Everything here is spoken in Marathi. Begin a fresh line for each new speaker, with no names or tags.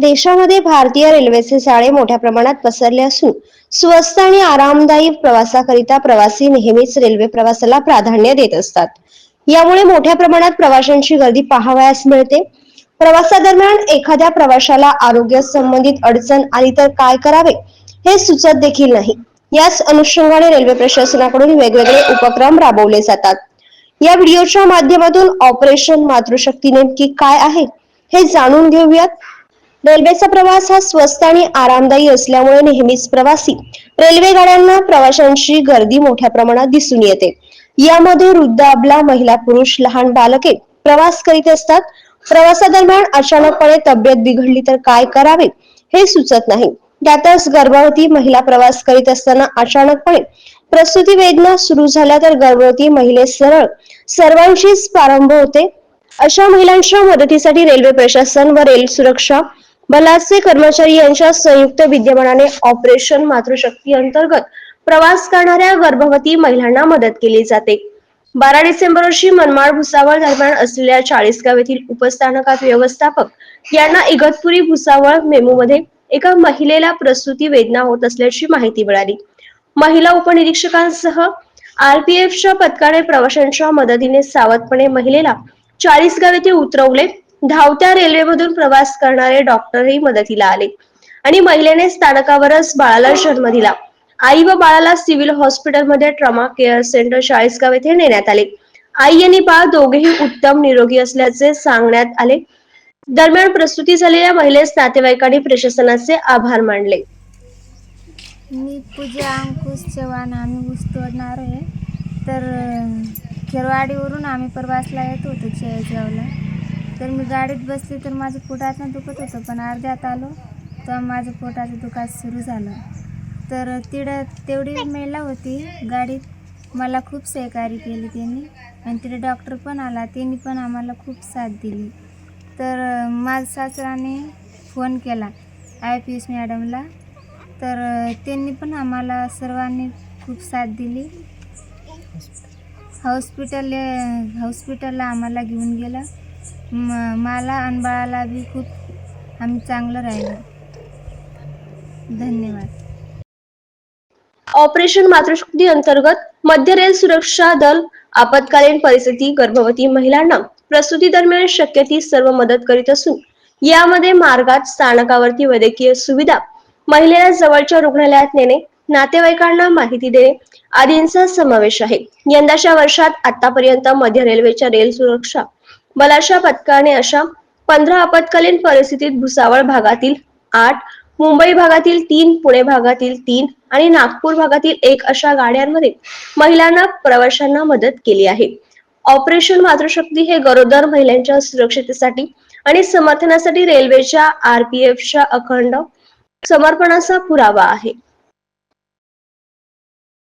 देशामध्ये भारतीय रेल्वेचे जाळे मोठ्या प्रमाणात पसरले असून स्वस्त आणि आरामदायी प्रवासाकरिता प्रवासी नेहमीच रेल्वे प्रवासाला प्राधान्य देत असतात. यामुळे मोठ्या प्रमाणात प्रवाशांची गर्दी पाहावयास मिळते. प्रवासादरम्यान एखाद्या प्रवाशाला आरोग्य संबंधित अडचण आली तर काय करावे हे सुचत देखील नाही. याच अनुषंगाने रेल्वे प्रशासनाकडून वेगवेगळे उपक्रम राबवले जातात. या व्हिडिओच्या माध्यमातून ऑपरेशन मातृशक्ती नेमकी काय आहे हे जाणून घेऊयात. रेल्वेचा प्रवास हा स्वस्त आणि आरामदायी असल्यामुळे नेहमीच प्रवासी. रेल्वे गाड्यांना प्रवाशांची गर्दी मोठ्या प्रमाणात दिसून येते. यामध्ये वृद्ध अबला महिला पुरुष लहान बालके प्रवास करीत असतात. प्रवासादरम्यान अचानकपणे तब्येत बिघडली तर काय करावे हे सुचत नाही. त्यातच गर्भवती महिला प्रवास करीत असताना अचानकपणे प्रसूती वेदना सुरू झाल्या तर गर्भवती महिले सरळ सर्वांशीच प्रारंभ होते. अशा महिलांच्या मदतीसाठी रेल्वे प्रशासन व रेल सुरक्षा बलाचे कर्मचारी यांच्या संयुक्त विद्यमानाने ऑपरेशन मातृशक्ती अंतर्गत प्रवास करणाऱ्या गर्भवती महिलांना मदत केली जाते. बारा डिसेंबर रोजी मनमाड भुसावळ दरम्यान असलेल्या चाळीसगाव येथील उपस्थानकात व्यवस्थापक यांना इगतपुरी भुसावळ मेमू मध्ये एका महिलेला प्रसूती वेदना होत असल्याची माहिती मिळाली. महिला उपनिरीक्षकांसह आरपीएफच्या पथकाने प्रवाशांच्या मदतीने सावधपणे महिलेला चाळीसगाव येथे उतरवले धावत्या रेल्वेमधून प्रवास करणारे डॉक्टरही मदतीला आले. आणि महिलेने स्थानकावरच बाळाला जन्म दिला. आई व बाळाला सिव्हिल हॉस्पिटलमध्ये ट्रमा केअर सेंटर चाळीसगाव येथे नेण्यात आले. आई आणि बाळ दोघेही उत्तम निरोगी असल्याचे सांगण्यात आले. दरम्यान प्रसूती झालेल्या महिलेस नातेवाईकांनी प्रशासनाचे आभार मानले.
मी पूजा अंकुश चव्हाण आम्ही ऊस तोडणार आहे तर खेरवाडीवरून आम्ही प्रवासला येत होतो चाळीसगावला तर मी गाडीत बसली तर माझं पोटातनं दुखत होतं पण अर्ध्यात आलो तर माझं पोटाचं दुखात सुरू झालं. तर तिथं तेवढी मेला होती गाडीत. मला खूप सहकारी केली त्यांनी आणि तिथे डॉक्टर पण आला. त्यांनी पण आम्हाला खूप साथ दिली. तर माझ्या सासराने फोन केला आय पी एस मॅडमला. तर त्यांनी पण आम्हाला सर्वांनी खूप साथ दिली. हॉस्पिटल हॉस्पिटलला आम्हाला घेऊन गेलं. म मला आणि बाळाला बी खूप आम्ही चांगलं राहिलो. धन्यवाद.
ऑपरेशन मातृशक्ती अंतर्गत मध्य रेल सुरक्षा दल आपत्कालीन परिस्थिती गर्भवती महिलांना प्रसूती दरम्यान शक्य ती सर्व मदत करीत असून यामध्ये मार्गात स्थानकावरती वैद्यकीय सुविधा महिलेला जवळच्या रुग्णालयात नेणे नातेवाईकांना माहिती देणे आदींचा समावेश आहे. यंदाच्या वर्षात आतापर्यंत मध्य रेल्वेच्या रेल सुरक्षा बलाशा पथकाने अशा पंधरा आपत्कालीन परिस्थितीत भुसावळ भागातील आठ मुंबई भागातील तीन पुणे भागातील तीन आणि नागपूर भागातील एक अशा गाड्यांमध्ये महिलांना प्रवाशांना मदत केली आहे. ऑपरेशन मातृशक्ती हे गरोदर महिलांच्या सुरक्षितेसाठी आणि समर्थनासाठी रेल्वेच्या आरपीएफच्या अखंड समर्पणाचा पुरावा आहे.